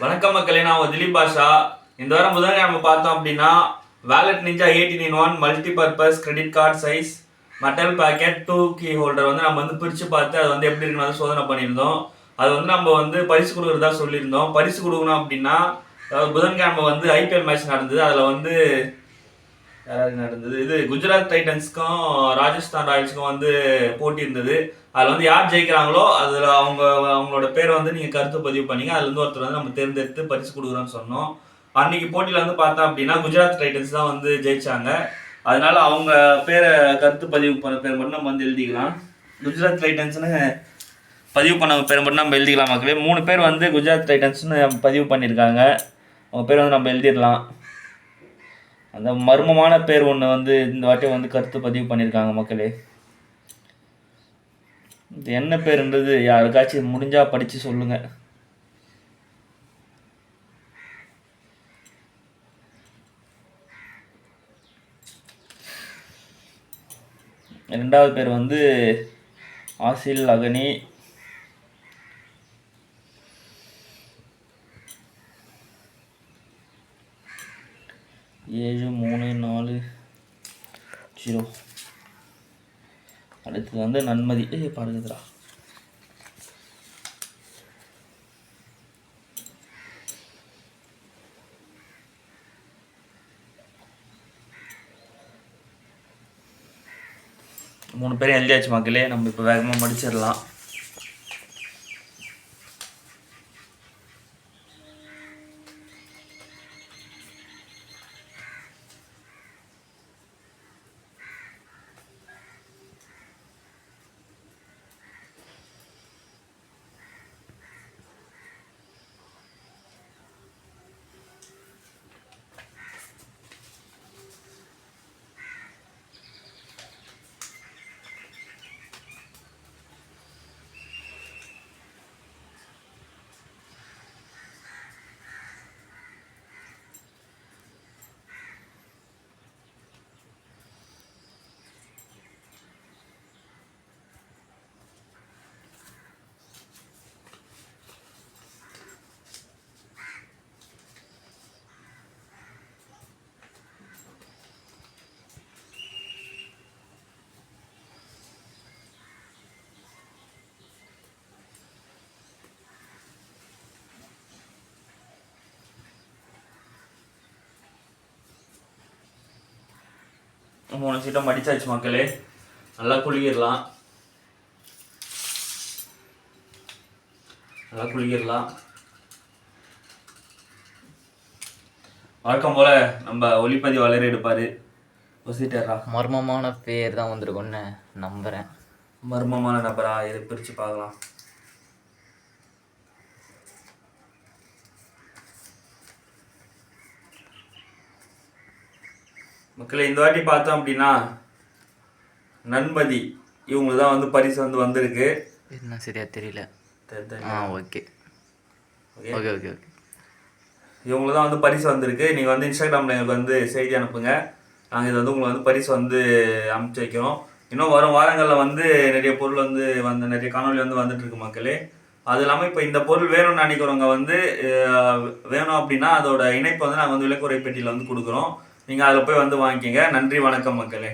வணக்கம் மக்களே நான் உங்க திலீப் பாஷா. இந்த வாரம் புதன்கிழமை பார்த்தோம் அப்படின்னா wallet ninja eighteen in one multi purpose credit card size metal pocket to key holder வந்து நம்ம வந்து பிரித்து பார்த்து அது வந்து எப்படி இருக்குன்னு சோதனை பண்ணியிருந்தோம். அது வந்து நம்ம வந்து பரிசு கொடுக்குறதா சொல்லியிருந்தோம். பரிசு கொடுக்கணும் அப்படின்னா அதாவது புதன்கிழமை வந்து ஐபிஎல் மேட்ச் நடந்தது. அதில் வந்து யாராவது நடந்தது? இது குஜராத் டைட்டன்ஸ்க்கும் ராஜஸ்தான் ராயல்ஸ்க்கும் வந்து போட்டி இருந்தது. அதில் வந்து யார் ஜெயிக்கிறாங்களோ அதில் அவங்க அவங்களோட பேரை வந்து நீங்கள் கருத்து பதிவு பண்ணீங்க. அதுலேருந்து ஒருத்தர் வந்து நம்ம தேர்ந்தெடுத்து பரிசு கொடுக்குறோம்னு சொன்னோம். அன்னைக்கு போட்டியில் வந்து பார்த்தோம் அப்படின்னா குஜராத் டைட்டன்ஸ் தான் வந்து ஜெயிச்சாங்க. அதனால அவங்க பேரை கருத்து பதிவு பண்ண பேர் மட்டும் நம்ம வந்து எழுதிக்கலாம். குஜராத் டைட்டன்ஸ்னு பதிவு பண்ண பேர் மட்டும் நம்ம எழுதிக்கலாம் மக்களே. மூணு பேர் வந்து குஜராத் டைட்டன்ஸ்னு பதிவு பண்ணியிருக்காங்க. அவங்க பேர் வந்து நம்ம எழுதிடலாம். அந்த மர்மமான பேர் ஒன்று வந்து இந்த வாட்டி வந்து கருத்து பதிவு பண்ணியிருக்காங்க மக்களே. இது என்ன பேருன்றது யாருக்காச்சும் முடிஞ்சால் படித்து சொல்லுங்க. ரெண்டாவது பேர் வந்து ஆசில் அகனி ஏழு மூணு நாலு ஜீரோ. அடுத்தது வந்து நன்மதி. ஏ பாருங்கதுடா மூணு பேரும் எழுதியாச்சு மக்களே நம்ம இப்போ வேகமாக முடிச்சிடலாம். மூணு சீட்டும் மடிச்சாச்சு மக்களே. நல்லா குளிக்கிடலாம். நல்லா குளிக்கிடலாம். வழக்கம் போல நம்ம ஒளிப்பதிவாளர் எடுப்பாரு. ஒசிட்டரா மர்மமான பேர் தான் வந்திருக்கும்னு நம்புகிறேன் மர்மமான நபரா? இதை பிரிச்சு பார்க்கலாம். மக்களே இந்த வாட்டி பார்த்தோம் அப்படின்னா நன்மதி இவங்களுக்கு தான் வந்து பரிசு வந்து வந்திருக்கு. என்ன சரியா தெரியல. ஆ ஓகே. ஓகே? ஓகே ஓகே இவங்களுக்கு தான் வந்து பரிசு வந்திருக்கு. நீங்கள் வந்து இன்ஸ்டாகிராமில் எங்களுக்கு வந்து செய்தி அனுப்புங்க. நாங்கள் இது வந்து உங்களுக்கு வந்து பரிசு வந்து அனுப்பிச்சு வைக்கிறோம். இன்னும் வரும் வாரங்களில் வந்து நிறைய பொருள் வந்து வந்து நிறைய காணொலி வந்து வந்துட்டு இருக்கு மக்களே. அது இல்லாமல் இப்போ இந்த பொருள் வேணும்னு நினைக்கிறவங்க வந்து வேணும் அப்படின்னா அதோட இணைப்பு வந்து நாங்கள் வந்து விலைக்குறை பெட்டியில் வந்து கொடுக்குறோம். நீங்கள் அதில் போய் வந்து வாங்கிக்கோங்க. நன்றி வணக்கம் மக்களே.